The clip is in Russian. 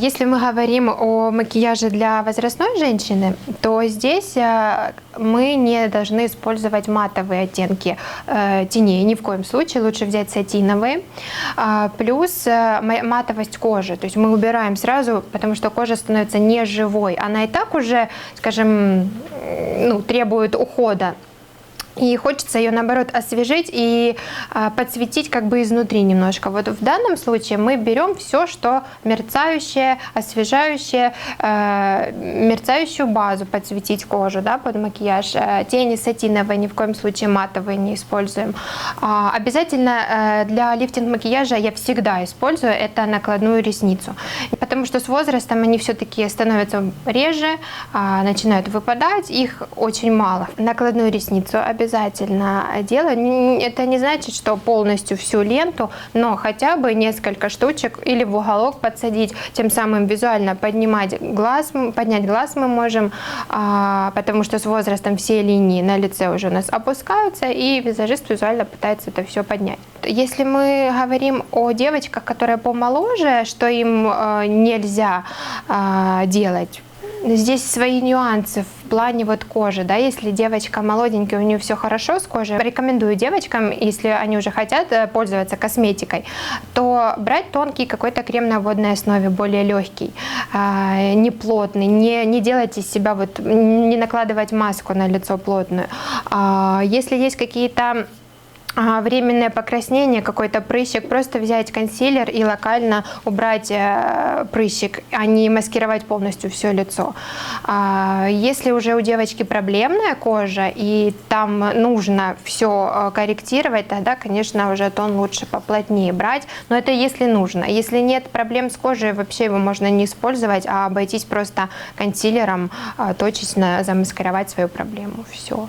Если мы говорим о макияже для возрастной женщины, то здесь э, мы не должны использовать матовые оттенки э, теней. Ни в коем случае. Лучше взять сатиновые. А, Плюс э, ма- матовость кожи. То есть мы убираем сразу, потому что кожа становится неживой. Она и так уже, скажем, ну, требует ухода. И хочется ее, наоборот, освежить и а, подсветить как бы изнутри немножко. Вот в данном случае мы берем все, что мерцающее, освежающее, э, мерцающую базу подсветить кожу да, под макияж. Э, Тени сатиновые, ни в коем случае матовые не используем. А, Обязательно э, для лифтинг макияжа я всегда использую это накладную ресницу. Потому что с возрастом они все-таки становятся реже, а, начинают выпадать, их очень мало. Накладную ресницу обязательно делаю. Н- Это не значит, что полностью всю ленту, но хотя бы несколько штучек или в уголок подсадить, тем самым визуально поднимать глаз, поднять глаз мы можем, а, потому что с возрастом все линии на лице уже у нас опускаются, и визажист визуально пытается это все поднять. Если мы говорим о девочках, которые помоложе, что им э, нельзя а, делать, Здесь свои нюансы в плане вот кожи, да, если девочка молоденькая, у нее все хорошо с кожей, рекомендую девочкам, если они уже хотят э, пользоваться косметикой, то брать тонкий какой-то крем на водной основе, более легкий, а, не плотный, не, не делать из себя вот, не накладывать маску на лицо плотную. А, Если есть какие-то а, временное покраснение, какой-то прыщик, просто взять консилер и локально убрать э, прыщик, а не маскировать полностью все лицо. А, Если уже у девочки проблемная кожа и там нужно все корректировать, тогда, конечно, уже тон лучше поплотнее брать, но это если нужно. Если нет проблем с кожей, вообще его можно не использовать, а обойтись просто консилером, а, точечно замаскировать свою проблему. Все.